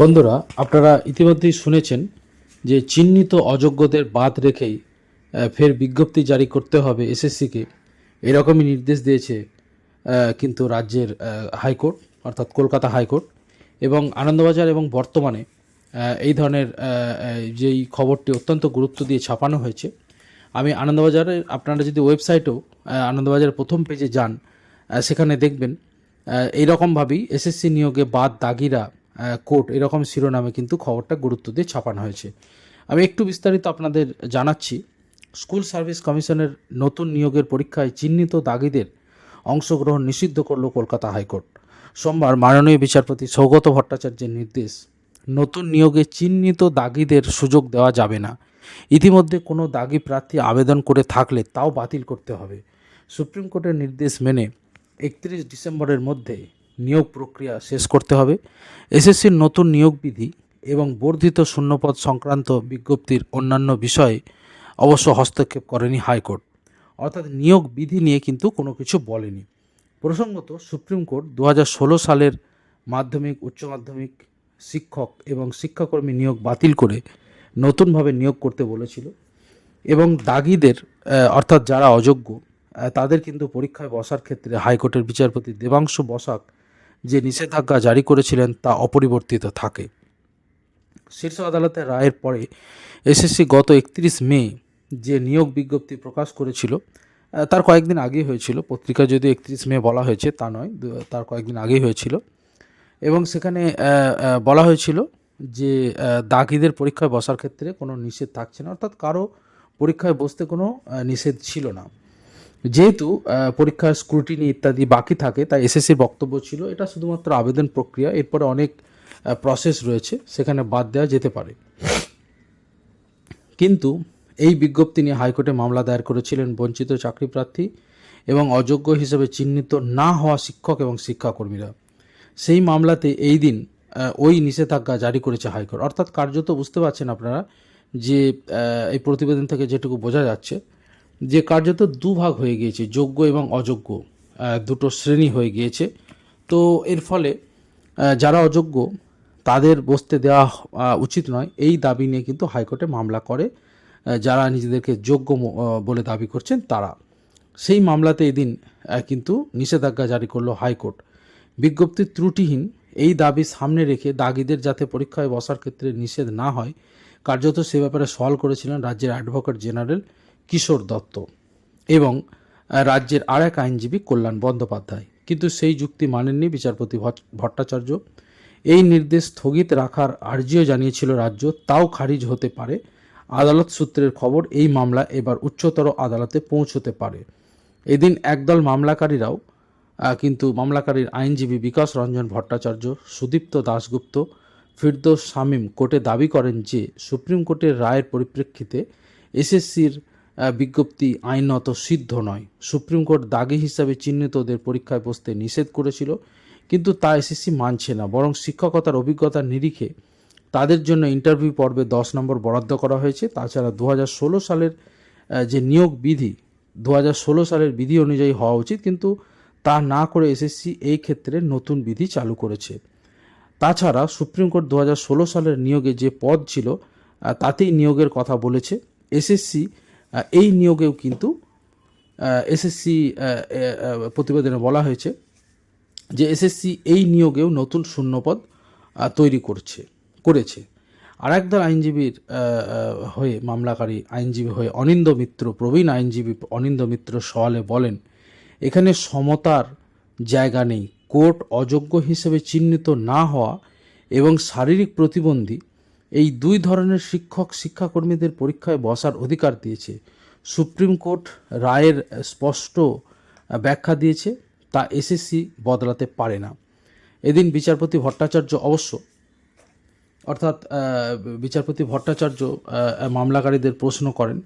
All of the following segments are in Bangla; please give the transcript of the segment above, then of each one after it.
বন্ধুরা, আপনারা ইতিমধ্যেই শুনেছেন যে চিহ্নিত অযোগ্যদের বাদ রেখেই ফের বিজ্ঞপ্তি জারি করতে হবে এসএসসিকে। এরকমই নির্দেশ দিয়েছে কিন্তু রাজ্যের হাইকোর্ট, অর্থাৎ কলকাতা হাইকোর্ট। এবং আনন্দবাজার এবং বর্তমানে এই ধরনের যেই খবরটি অত্যন্ত গুরুত্ব দিয়ে ছাপানো হয়েছে, আমি আনন্দবাজারের আপনারা যদি ওয়েবসাইটেও আনন্দবাজারের প্রথম পেজে যান সেখানে দেখবেন এইরকমভাবেই এসএসসি নিয়োগে বাদ দাগিরা কোর্ট এরকম শিরোনামে কিন্তু খবরটা গুরুত্ব দিয়ে ছাপানো হয়েছে। আমি একটু বিস্তারিত আপনাদের জানাচ্ছি। স্কুল সার্ভিস কমিশনের নতুন নিয়োগের পরীক্ষায় চিহ্নিত দাগিদের অংশগ্রহণ নিষিদ্ধ করল কলকাতা হাইকোর্ট। সোমবার মাননীয় বিচারপতি সৌগত ভট্টাচার্যের নির্দেশ, নতুন নিয়োগে চিহ্নিত দাগিদের সুযোগ দেওয়া যাবে না। ইতিমধ্যে কোনো দাগি প্রার্থী আবেদন করে থাকলে তাও বাতিল করতে হবে। সুপ্রিম কোর্টের নির্দেশ মেনে একত্রিশ ডিসেম্বরের মধ্যে নিয়োগ প্রক্রিয়া শেষ করতে হবে। এসএসসির নতুন নিয়োগ বিধি এবং বর্ধিত শূন্যপদ সংক্রান্ত বিজ্ঞপ্তির অন্যান্য বিষয়ে অবশ্য হস্তক্ষেপ করেনি হাইকোর্ট। অর্থাৎ নিয়োগ বিধি নিয়ে কিন্তু কোনো কিছু বলেনি। প্রসঙ্গত সুপ্রিম কোর্ট দু হাজার ষোলো সালের মাধ্যমিক, উচ্চ মাধ্যমিক শিক্ষক এবং শিক্ষাকর্মী নিয়োগ বাতিল করে নতুনভাবে নিয়োগ করতে বলেছিল এবং দাগিদের অর্থাৎ যারা অযোগ্য তাদের কিন্তু পরীক্ষায় বসার ক্ষেত্রে হাইকোর্টের বিচারপতি দেবাংশু বসাক যে নিষেধাজ্ঞা জারি করেছিলেন তা অপরিবর্তিত থাকে। শীর্ষ আদালতের রায়ের পরে এসএসসি গত একত্রিশ মে যে নিয়োগ বিজ্ঞপ্তি প্রকাশ করেছিল তার কয়েকদিন আগেই হয়েছিল। পত্রিকা যদি একত্রিশ মে বলা হয়েছে, তা নয় তার কয়েকদিন আগেই হয়েছিল। এবং সেখানে বলা হয়েছিল যে দাগিদের পরীক্ষায় বসার ক্ষেত্রে কোনো নিষেধ থাকছে না, অর্থাৎ কারও পরীক্ষায় বসতে কোনো নিষেধ ছিল না। যেহেতু পরীক্ষার স্ক্রুটিনি ইত্যাদি বাকি থাকে, তাই এসএসসির বক্তব্য ছিল, এটা শুধুমাত্র আবেদন প্রক্রিয়া, এরপরে অনেক প্রসেস রয়েছে, সেখানে বাদ দেওয়া যেতে পারে। কিন্তু, এই বিজ্ঞপ্তি নিয়ে হাইকোর্টে মামলা দায়ের করেছিলেন বঞ্চিত চাকরি প্রার্থী এবং অযোগ্য হিসেবে চিহ্নিত না হওয়া শিক্ষক এবং শিক্ষাকর্মীরা। সেই মামলাতে এই দিন ওই নিষেধাজ্ঞা জারি করেছে হাইকোর্ট। অর্থাৎ কার্যত বুঝতে পারছেন আপনারা যে এই প্রতিবেদন থেকে যেটুকু বোঝা যাচ্ছে যে কার্যত দুভাগ হয়ে গিয়েছে, যোগ্য এবং অযোগ্য দুটো শ্রেণি হয়ে গিয়েছে। তো এর ফলে যারা অযোগ্য, তাদের বসতে দেওয়া উচিত নয়। এই দাবি নিয়ে কিন্তু হাইকোর্টে মামলা করে যারা নিজেদেরকে যোগ্য বলে দাবি করছেন তারা। সেই মামলাতে এদিন কিন্তু নিষেধাজ্ঞা জারি করল হাইকোর্ট। বিজ্ঞপ্তি ত্রুটিহীন। এই দাবি সামনে রেখে দাগিদের যাতে পরীক্ষায় বসার ক্ষেত্রে নিষেধ না হয়, কার্যত সে ব্যাপারে সওয়াল করেছিলেন রাজ্যের অ্যাডভোকেট জেনারেল কিশোর দত্ত এবং রাজ্যের আর এক আইনজীবী কল্যাণ বন্দ্যোপাধ্যায়। কিন্তু সেই যুক্তি মানেননি বিচারপতি ভট্টাচার্য। এই নির্দেশ স্থগিত রাখার আর্জিও জানিয়েছিল রাজ্য, তাও খারিজ হতে পারে। আদালত সূত্রের খবর, এই মামলা এবার উচ্চতর আদালতে পৌঁছতে পারে। এদিন একদল মামলাকারীরাও কিন্তু মামলাকারীর আইনজীবী বিকাশ রঞ্জন ভট্টাচার্য, সুদীপ্ত দাশগুপ্ত, ফিরদৌস শামীম কোর্টে দাবি করেন যে, সুপ্রিম কোর্টের রায়ের পরিপ্রেক্ষিতে এসএসসির বিজ্ঞপ্তি আইনত সিদ্ধ নয়। সুপ্রিম কোর্ট দাগি হিসাবে চিহ্নিতদের পরীক্ষায় বসতে নিষেধ করেছিল, কিন্তু তা এসএসসি মানছে না, বরং শিক্ষকতার অভিজ্ঞতার নিরিখে তাদের জন্য ইন্টারভিউ পর্বে দশ নম্বর বরাদ্দ করা হয়েছে। তাছাড়া দু হাজার ষোলো সালের যে নিয়োগ বিধি, দু হাজার ষোলো সালের বিধি অনুযায়ী হওয়া উচিত, কিন্তু তা না করে এসএসসি এই ক্ষেত্রে নতুন বিধি চালু করেছে। তাছাড়া সুপ্রিম কোর্ট দু হাজার ষোলো সালের নিয়োগে যে পদ ছিল তাতেই নিয়োগের কথা বলেছে। এসএসসি এই নিয়োগেও কিন্তু এসএসসি প্রতিবেদনে বলা হয়েছে যে এসএসসি এই নিয়োগেও নতুন শূন্যপদ তৈরি করছে, করেছে। আর একদল আইনজীবীর হয়ে, মামলাকারী আইনজীবী হয়ে অনিন্দ মিত্র, প্রবীণ আইনজীবী অনিন্দ মিত্র সওয়ালে বলেন, এখানে সমতার জায়গা নেই। কোর্ট অযোগ্য হিসেবে চিহ্নিত না হওয়া এবং শারীরিক প্রতিবন্ধী এই দুই ধরনের শিক্ষক শিক্ষাকর্মীদের পরীক্ষায় বসার অধিকার দিয়েছে। সুপ্রিম কোর্ট রায়ের স্পষ্ট ব্যাখ্যা দিয়েছে, তা এসএসসি বদলাতে পারে না। এদিন বিচারপতি ভট্টাচার্য অবশ্য, অর্থাৎ বিচারপতি ভট্টাচার্য মামলাকারীদের প্রশ্ন করেন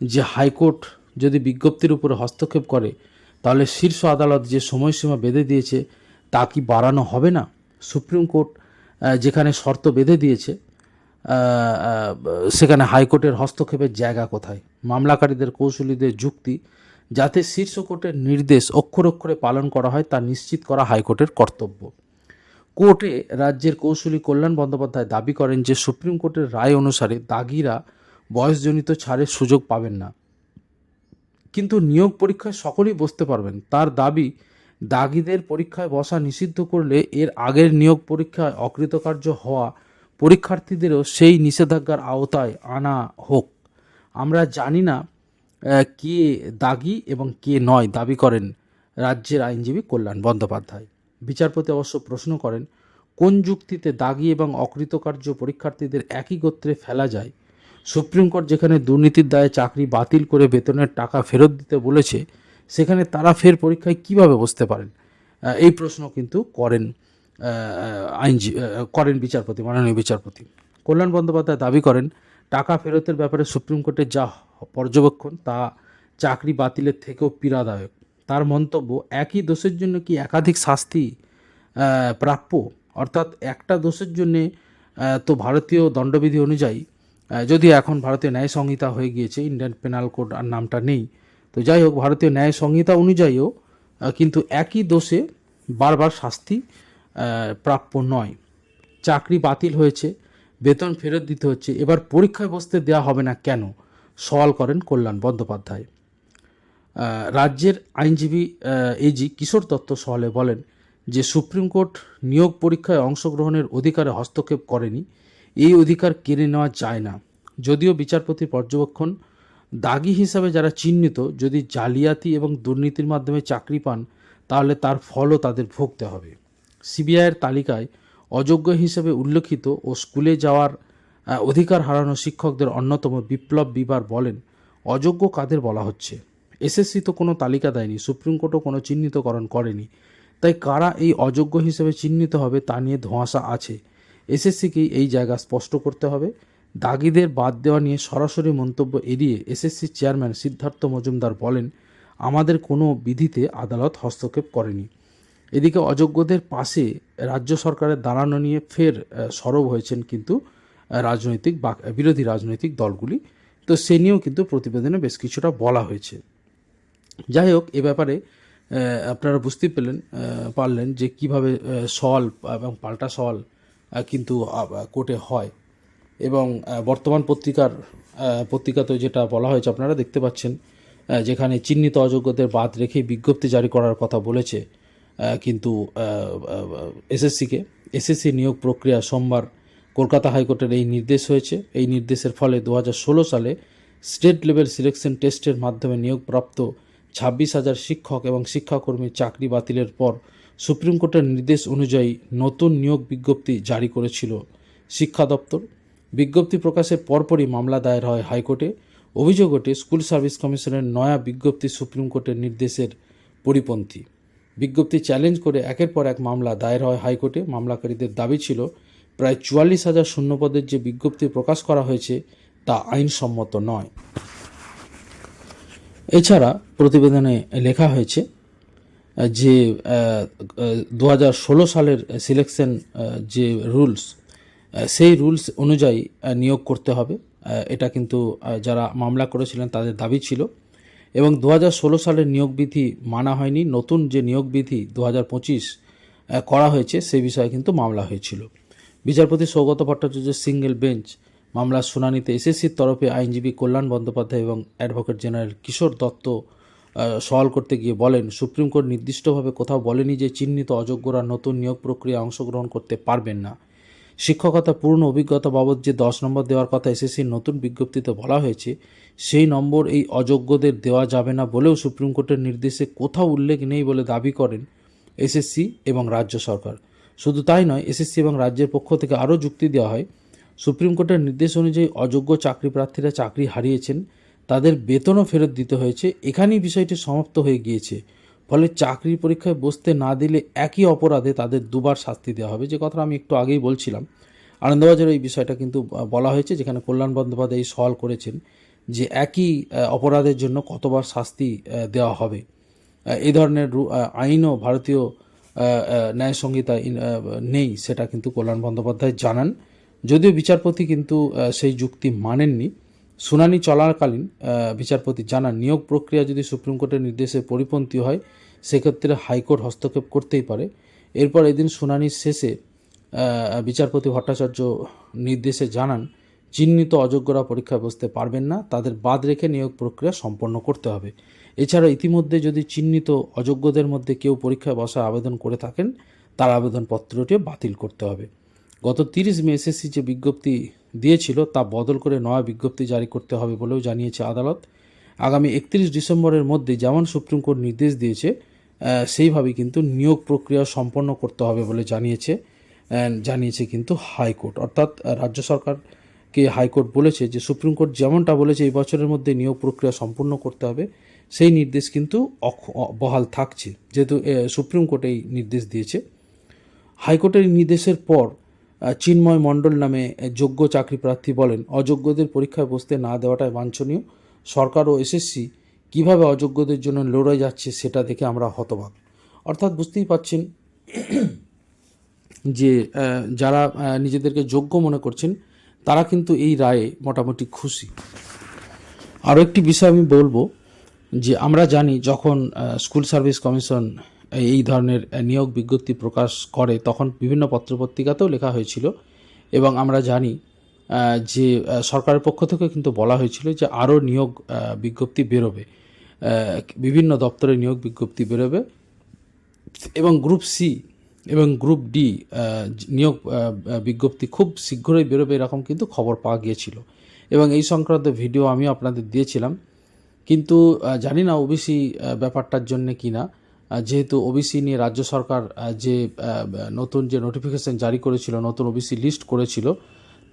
যে হাইকোর্ট যদি বিজ্ঞপ্তির উপরে হস্তক্ষেপ করে, তাহলে শীর্ষ আদালত যে সময়সীমা বেঁধে দিয়েছে, তা কি বাড়ানো হবে না? সুপ্রিম কোর্ট যেখানে শর্ত বেঁধে দিয়েছে সেখানে হাইকোর্টের হস্তক্ষেপের জায়গা কোথায়? মামলাকারীদের কৌশলীদের যুক্তি, যাতে শীর্ষ কোর্টের নির্দেশ অক্ষর অক্ষরে পালন করা হয় তা নিশ্চিত করা হাইকোর্টের কর্তব্য। কোর্টে রাজ্যের কৌশলী কল্যাণ বন্দ্যোপাধ্যায় দাবি করেন যে, সুপ্রিম কোর্টের রায় অনুসারে দাগিরা বয়সজনিত ছাড়ের সুযোগ পাবেন না। কিন্তু নিয়োগ পরীক্ষায় সকলেই বসতে পারবেন। তার দাবি, দাগিদের পরীক্ষায় বসা নিষিদ্ধ করলে এর আগের নিয়োগ পরীক্ষায় অকৃতকার্য হওয়া পরীক্ষার্থীদেরও সেই নিষেধাজ্ঞার আওতায় আনা হোক। আমরা জানি না কে দাগি এবং কে নয় দাবি করেন রাজ্যের আইনজীবী কল্যাণ বন্দ্যোপাধ্যায়। বিচারপতি অবশ্য প্রশ্ন করেন, কোন যুক্তিতে দাগি এবং অকৃতকার্য পরীক্ষার্থীদের একই গোত্রে ফেলা যায়? সুপ্রিম কোর্ট যেখানে দুর্নীতির দায়ে চাকরি বাতিল করে বেতনের টাকা ফেরত দিতে বলেছে, সেখানে তারা ফের পরীক্ষায় কীভাবে বসতে পারেন? এই প্রশ্ন কিন্তু করেন। আইনজী করেন বিচারপতি, মাননীয় বিচারপতি। কল্যাণ বন্দ্যোপাধ্যায় দাবি করেন, টাকা ফেরতের ব্যাপারে সুপ্রিম কোর্টের যা পর্যবেক্ষণ, তা চাকরি বাতিলের থেকেও পীড়াদায়ক। তার মন্তব্য, একই দোষের জন্য কি একাধিক শাস্তি প্রাপ্য? অর্থাৎ একটা দোষের জন্যে তো ভারতীয় দণ্ডবিধি অনুযায়ী যদিও এখন ভারতীয় ন্যায় সংহিতা হয়ে গিয়েছে, ইন্ডিয়ান পেনাল কোড আর নামটা নেই। তো যাই হোক, ভারতীয় ন্যায় সংহিতা অনুযায়ীও কিন্তু একই দোষে বারবার শাস্তি প্রাপ্য নয়। চাকরি বাতিল হয়েছে, বেতন ফেরত দিতে হচ্ছে, এবার পরীক্ষায় বসতে দেওয়া হবে না কেন? সওয়াল করেন কল্যাণ বন্দ্যোপাধ্যায়। রাজ্যের আইনজীবী এজি কিশোর দত্ত সওয়ালে বলেন যে, সুপ্রিম কোর্ট নিয়োগ পরীক্ষায় অংশগ্রহণের অধিকারে হস্তক্ষেপ করেনি। এই অধিকার কেড়ে নেওয়া যায় না। যদিও বিচারপতি পর্যবেক্ষণ দাগি হিসাবে যারা চিহ্নিত, যদি জালিয়াতি এবং দুর্নীতির মাধ্যমে চাকরি পান, তাহলে তার ফলও তাদের ভুগতে হবে। সিবিআইয়ের তালিকায় অযোগ্য হিসেবে উল্লেখিত ও স্কুলে যাওয়ার অধিকার হারানো শিক্ষকদের অন্যতম বিপ্লব বিবার বলেন, অযোগ্য কাদের বলা হচ্ছে? এসএসসি তো কোনো তালিকা দেয়নি সুপ্রিম কোর্টও কোনো চিহ্নিতকরণ করেনি। তাই কারা এই অযোগ্য হিসেবে চিহ্নিত হবে তা নিয়ে ধোঁয়াশা আছে? এসএসসিকেই এই জায়গা স্পষ্ট করতে হবে। দাগিদের বাদ দেওয়া নিয়ে সরাসরি মন্তব্য এড়িয়ে এসএসসি চেয়ারম্যান সিদ্ধার্থ মজুমদার বলেন, আমাদের কোনো বিধিতে আদালত হস্তক্ষেপ করেনি। এদিকে অযোগ্যদের পাশে রাজ্য সরকারের দাঁড়ানো নিয়ে ফের সরব হয়েছেন কিন্তু রাজনৈতিক বা বিরোধী রাজনৈতিক দলগুলি। তো সে নিয়েও কিন্তু প্রতিবেদনে বেশ কিছুটা বলা হয়েছে। যাই হোক এ ব্যাপারে আপনারা বুঝতে পেলেন পারলেন যে কীভাবে সল এবং পাল্টা সল কিন্তু কোর্টে হয়। এবং বর্তমান পত্রিকার আহ, পত্রিকাতেও যেটা বলা হয়েছে আপনারা দেখতে পাচ্ছেন যেখানে চিহ্নিত অযোগ্যদের বাদ রেখে বিজ্ঞপ্তি জারি করার কথা বলেছে কিন্তু এসএসসিকে। এসএসসি নিয়োগ প্রক্রিয়া সোমবার কলকাতা হাইকোর্টের এই নির্দেশ হয়েছে। এই নির্দেশের ফলে দু হাজার ষোলো সালে স্টেট লেভেল সিলেকশন টেস্টের মাধ্যমে নিয়োগপ্রাপ্ত ছাব্বিশ হাজার শিক্ষক এবং শিক্ষাকর্মীর চাকরি বাতিলের পর সুপ্রিম কোর্টের নির্দেশ অনুযায়ী নতুন নিয়োগ বিজ্ঞপ্তি জারি করেছিল শিক্ষা দপ্তর। বিজ্ঞপ্তি প্রকাশের পরপরই মামলা দায়ের হয় হাইকোর্টে। অভিযোগ ওঠে, স্কুল সার্ভিস কমিশনের নয়া বিজ্ঞপ্তি সুপ্রিম কোর্টের নির্দেশের পরিপন্থী। বিজ্ঞপ্তি চ্যালেঞ্জ করে একের পর এক মামলা দায়ের হয় হাইকোর্টে। মামলাকারীদের দাবি ছিল, প্রায় চুয়াল্লিশ হাজার শূন্যপদের যে বিজ্ঞপ্তি প্রকাশ করা হয়েছে, তা আইনসম্মত নয়। এছাড়া প্রতিবেদনে লেখা হয়েছে, যে দু ষোলো সালের সিলেকশন যে রুলস সেই রুলস অনুযায়ী নিয়োগ করতে হবে। এটা কিন্তু যারা মামলা করেছিলেন তাদের দাবি ছিল। এবং দু হাজার ষোলো সালের নিয়োগ বিধি মানা হয়নি। নতুন যে নিয়োগ বিধি দু হাজার পঁচিশ করা হয়েছে, সে বিষয়ে কিন্তু মামলা হয়েছিল। বিচারপতি সৌগত ভট্টাচার্যের সিঙ্গেল বেঞ্চ মামলার শুনানিতে এসএসসির তরফে আইনজীবী কল্যাণ বন্দ্যোপাধ্যায় এবং অ্যাডভোকেট জেনারেল কিশোর দত্ত সওয়াল করতে গিয়ে বলেন, সুপ্রিম কোর্ট নির্দিষ্টভাবে কোথাও বলেনি যে চিহ্নিত অযোগ্যরা নতুন নিয়োগ প্রক্রিয়া অংশগ্রহণ করতে পারবেন না। শিক্ষকতা পূর্ণ অভিজ্ঞতা বাবদ যে দশ নম্বর দেওয়ার কথা এসএসসির নতুন বিজ্ঞপ্তিতে বলা হয়েছে, সেই নম্বর এই অযোগ্যদের দেওয়া যাবে না বলেও সুপ্রিম কোর্টের নির্দেশে কোথাও উল্লেখ নেই বলে দাবি করেন এসএসসি এবং রাজ্য সরকার। শুধু তাই নয়, এসএসসি এবং রাজ্যের পক্ষ থেকে আরও যুক্তি দেওয়া হয়, সুপ্রিম কোর্টের নির্দেশ অনুযায়ী অযোগ্য চাকরি প্রার্থীরা চাকরি হারিয়েছেন, তাদের বেতনও ফেরত দিতে হয়েছে, এখানেই বিষয়টি সমাপ্ত হয়ে গিয়েছে। ফলে চাকরি পরীক্ষায় বসতে না দিলে একই অপরাধে তাদের দুবার শাস্তি দেওয়া হবে যে কথাটা আমি একটু আগেই বলছিলাম। আনন্দবাজারে এই বিষয়টা কিন্তু বলা হয়েছে যেখানে কল্যাণ বন্দ্যোপাধ্যায় সওয়াল করেছেন যে একই অপরাধের জন্য কতবার শাস্তি দেওয়া হবে। এই ধরনের আইনও ভারতীয় ন্যায় আহ, নেই সেটা কিন্তু কল্যাণ বন্দ্যোপাধ্যায় জানান। যদিও বিচারপতি কিন্তু সেই যুক্তি মানেননি শুনানি চলাকালীন বিচারপতি জানান, নিয়োগ প্রক্রিয়া যদি সুপ্রিম কোর্টের নির্দেশে পরিপন্থী হয়, সেক্ষেত্রে হাইকোর্ট হস্তক্ষেপ করতেই পারে। এরপর এদিন শুনানির শেষে বিচারপতি ভট্টাচার্য নির্দেশে জানান, চিহ্নিত অযোগ্যরা পরীক্ষায় বসতে পারবেন না, তাদের বাদ রেখে নিয়োগ প্রক্রিয়া সম্পন্ন করতে হবে। এছাড়া ইতিমধ্যে যদি চিহ্নিত অযোগ্যদের মধ্যে কেউ পরীক্ষায় বসার আবেদন করে থাকেন, তার আবেদনপত্রটিও বাতিল করতে হবে। গত তিরিশ মে এসএসসি যে বিজ্ঞপ্তি দিয়েছিল তা বদল করে নয়া বিজ্ঞপ্তি জারি করতে হবে বলেও জানিয়েছে আদালত। আগামী একত্রিশ ডিসেম্বরের মধ্যে যেমন সুপ্রিম কোর্ট নির্দেশ দিয়েছে সেইভাবে কিন্তু নিয়োগ প্রক্রিয়া সম্পন্ন করতে হবে বলে জানিয়েছে জানিয়েছে কিন্তু হাইকোর্ট। অর্থাৎ রাজ্য সরকারকে হাইকোর্ট বলেছে যে, সুপ্রিম কোর্ট যেমনটা বলেছে, এই বছরের মধ্যে নিয়োগ প্রক্রিয়া সম্পূর্ণ করতে হবে। সেই নির্দেশ কিন্তু বহাল থাকছে। যেহেতু সুপ্রিম কোর্ট এই নির্দেশ দিয়েছে। হাইকোর্টের নির্দেশের পর চিন্ময় মণ্ডল নামে যোগ্য চাকরি প্রার্থী বলেন, অযোগ্যদের পরীক্ষায় বসতে না দেওয়াটাই বাঞ্ছনীয়। সরকার ও এসএসসি কীভাবে অযোগ্যদের জন্য লড়াই যাচ্ছে সেটা দেখে আমরা হতবাক। অর্থাৎ বুঝতেই পাচ্ছেন যে যারা নিজেদেরকে যোগ্য মনে করছেন, তারা কিন্তু এই রায়ে মোটামুটি খুশি। আরও একটি বিষয় আমি বলব যে, আমরা জানি যখন স্কুল সার্ভিস কমিশন এই ধরনের নিয়োগ বিজ্ঞপ্তি প্রকাশ করে, তখন বিভিন্ন পত্রপত্রিকাতেও লেখা হয়েছিল এবং আমরা জানি যে সরকারের পক্ষ থেকে কিন্তু বলা হয়েছিল যে আরও নিয়োগ বিজ্ঞপ্তি বেরোবে। বিভিন্ন দপ্তরে নিয়োগ বিজ্ঞপ্তি বেরোবে এবং গ্রুপ সি এবং গ্রুপ ডি নিয়োগ বিজ্ঞপ্তি খুব শীঘ্রই বেরোবে এরকম কিন্তু খবর পাওয়া গিয়েছিল। এবং এই সংক্রান্ত ভিডিও আমিও আপনাদের দিয়েছিলাম। কিন্তু জানি না ওবিসি ব্যাপারটার জন্য কি না যেহেতু ওবিসি নিয়ে রাজ্য সরকার যে নতুন যে নোটিফিকেশন জারি করেছিল, নতুন ওবিসি লিস্ট করেছিল,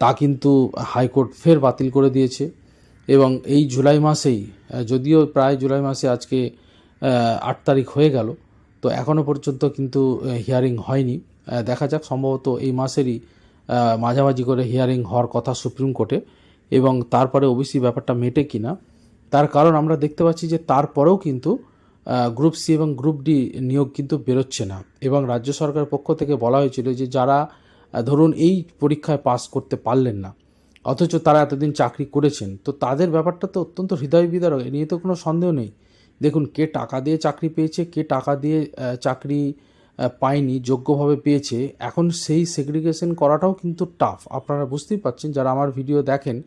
তা কিন্তু হাইকোর্ট ফের বাতিল করে দিয়েছে। এবং এই জুলাই মাসেই যদিও প্রায় জুলাই মাসে আজকে আট তারিখ হয়ে গেল, তো এখনও পর্যন্ত কিন্তু হিয়ারিং হয়নি। দেখা যাক, সম্ভবত এই মাসেরই মাঝামাঝি করে হিয়ারিং হওয়ার কথা সুপ্রিম কোর্টে, এবং তারপরে ওবিসি ব্যাপারটা মেটে কিনা। তার কারণ আমরা দেখতে পাচ্ছি যে তারপরেও কিন্তু গ্রুপ সি এবং গ্রুপ ডি নিয়োগ কিন্তু বেরোচ্ছে না। এবং রাজ্য সরকারের পক্ষ থেকে বলা হয়েছিল যে যারা ধরুন এই পরীক্ষায় পাস করতে পারলেন না, অথচ তারা এতদিন চাকরি করেছেন, তো তাদের ব্যাপারটা তো অত্যন্ত হৃদয় বিদারক এ নিয়ে তো কোনো সন্দেহ নেই। দেখুন কে টাকা দিয়ে চাকরি পেয়েছে, কে টাকা দিয়ে চাকরি পায়নি, যোগ্যভাবে পেয়েছে, এখন সেই সেগ্রিগেশন করাটাও কিন্তু টাফ আপনারা বুঝতেই পারছেন, যারা আমার ভিডিও দেখেন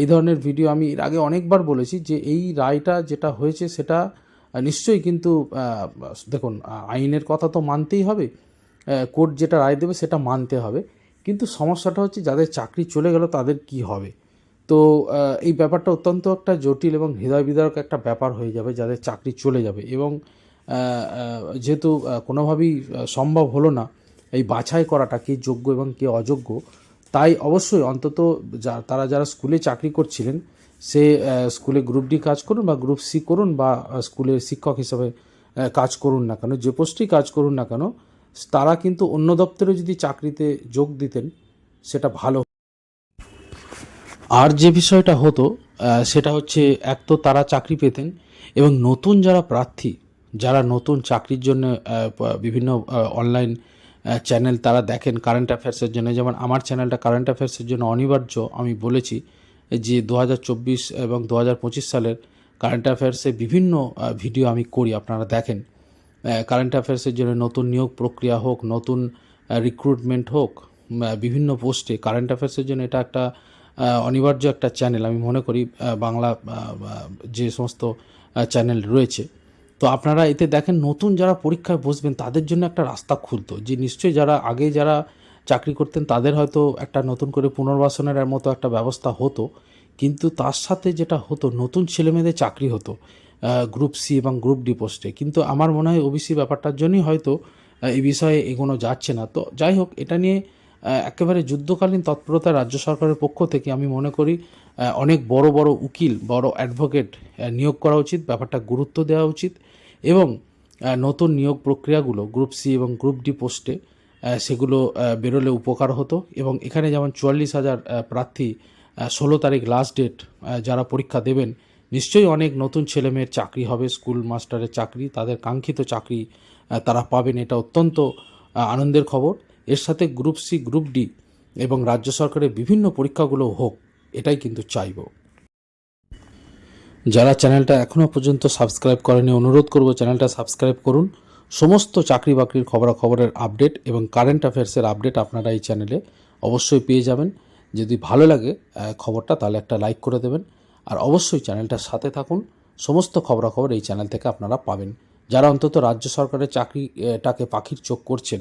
এই ধরনের ভিডিও আমি এর আগে অনেকবার বলেছি যে এই রায়টা যেটা হয়েছে সেটা নিশ্চয়ই কিন্তু দেখুন আইনের কথা তো মানতেই হবে। কোর্ট যেটা রায় দেবে সেটা মানতে হবে। কিন্তু সমস্যাটা হচ্ছে যাদের চাকরি চলে গেল তাদের কি হবে? তো এই ব্যাপারটা অত্যন্ত একটা জটিল এবং হৃদয় বিদারক একটা ব্যাপার হয়ে যাবে যাদের চাকরি চলে যাবে। এবং যেহেতু কোনোভাবেই সম্ভব হলো না এই বাছাই করাটা, কে যোগ্য এবং কে অযোগ্য, তাই অবশ্যই অন্তত যা, তারা যারা স্কুলে চাকরি করছিলেন সে স্কুলে গ্রুপ ডি কাজ করুন বা গ্রুপ সি করুন বা স্কুলের শিক্ষক হিসাবে কাজ করুন না কেন, যে পোস্টেই কাজ করুন না কেন, তারা কিন্তু অন্য দপ্তরে যদি চাকরিতে যোগ দিতেন, সেটা ভালো আর যে বিষয়টা হতো সেটা হচ্ছে এক তো তারা চাকরি পেতেন এবং নতুন যারা প্রার্থী, যারা নতুন চাকরির জন্য বিভিন্ন অনলাইন চ্যানেল তারা দেখেন কারেন্ট অ্যাফেয়ার্সের জন্য, যেমন আমার চ্যানেলটা কারেন্ট অ্যাফেয়ার্সের জন্য অনিবার্য, আমি বলেছি যে দু হাজার চব্বিশ এবং দু হাজার পঁচিশ সালের কারেন্ট অ্যাফেয়ার্সে বিভিন্ন ভিডিও আমি করি, আপনারা দেখেন। কারেন্ট অ্যাফেয়ার্সের জন্য নতুন নিয়োগ প্রক্রিয়া হোক, নতুন রিক্রুটমেন্ট হোক বিভিন্ন পোস্টে কারেন্ট অ্যাফেয়ার্সের জন্য এটা একটা অনিবার্য একটা চ্যানেল আমি মনে করি বাংলা যে সমস্ত চ্যানেল রয়েছে। তো আপনারা এতে দেখেন, নতুন যারা পরীক্ষায় বসবেন, তাদের জন্য একটা রাস্তা খুলতো, যে নিশ্চয়ই যারা, আগে যারা চাকরি করতেন, তাদের হয়তো একটা নতুন করে পুনর্বাসনের মতো একটা ব্যবস্থা হতো। কিন্তু তার সাথে যেটা হতো, নতুন ছেলেমেয়েদের চাকরি হতো গ্রুপ সি এবং গ্রুপ ডি পোস্টে কিন্তু আমার মনে হয় ওবিসি ব্যাপারটার জন্যই হয়তো এই বিষয়ে এগোনো যাচ্ছে না। তো যাই হোক, এটা নিয়ে একেবারে যুদ্ধকালীন তৎপরতা রাজ্য সরকারের পক্ষ থেকে আমি মনে করি অনেক বড় বড় উকিল, বড় অ্যাডভোকেট নিয়োগ করা উচিত, ব্যাপারটা গুরুত্ব দেওয়া উচিত এবং নতুন নিয়োগ প্রক্রিয়াগুলো গ্রুপ সি এবং গ্রুপ ডি পোস্টে সেগুলো বেরোলে উপকার হতো এবং এখানে যেমন চুয়াল্লিশ হাজার প্রার্থী ষোলো তারিখ লাস্ট ডেট যারা পরীক্ষা দেবেন, নিশ্চয়ই অনেক নতুন ছেলেমেয়ের চাকরি হবে স্কুল মাস্টারের চাকরি, তাদের কাঙ্ক্ষিত চাকরি তারা পাবেন। এটা অত্যন্ত আনন্দের খবর। এর সাথে গ্রুপ সি গ্রুপ ডি এবং রাজ্য সরকারের বিভিন্ন পরীক্ষাগুলো হোক, এটাই কিন্তু চাইব। যারা চ্যানেলটা এখনও পর্যন্ত সাবস্ক্রাইব করেনি, অনুরোধ করব চ্যানেলটা সাবস্ক্রাইব করুন। সমস্ত চাকরি বাকরির খবরাখবরের আপডেট এবং কারেন্ট অ্যাফেয়ার্সের আপডেট আপনারা এই চ্যানেলে অবশ্যই পেয়ে যাবেন। যদি ভালো লাগে খবরটা তাহলে একটা লাইক করে দেবেন। আর অবশ্যই চ্যানেলটার সাথে থাকুন। সমস্ত খবরাখবর এই চ্যানেল থেকে আপনারা পাবেন। যারা অন্তত রাজ্য সরকারের চাকরিটাকে পাখির চোখ করছেন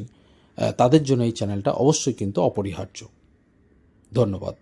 তাদের জন্য এই চ্যানেলটা অবশ্যই কিন্তু অপরিহার্য। ধন্যবাদ।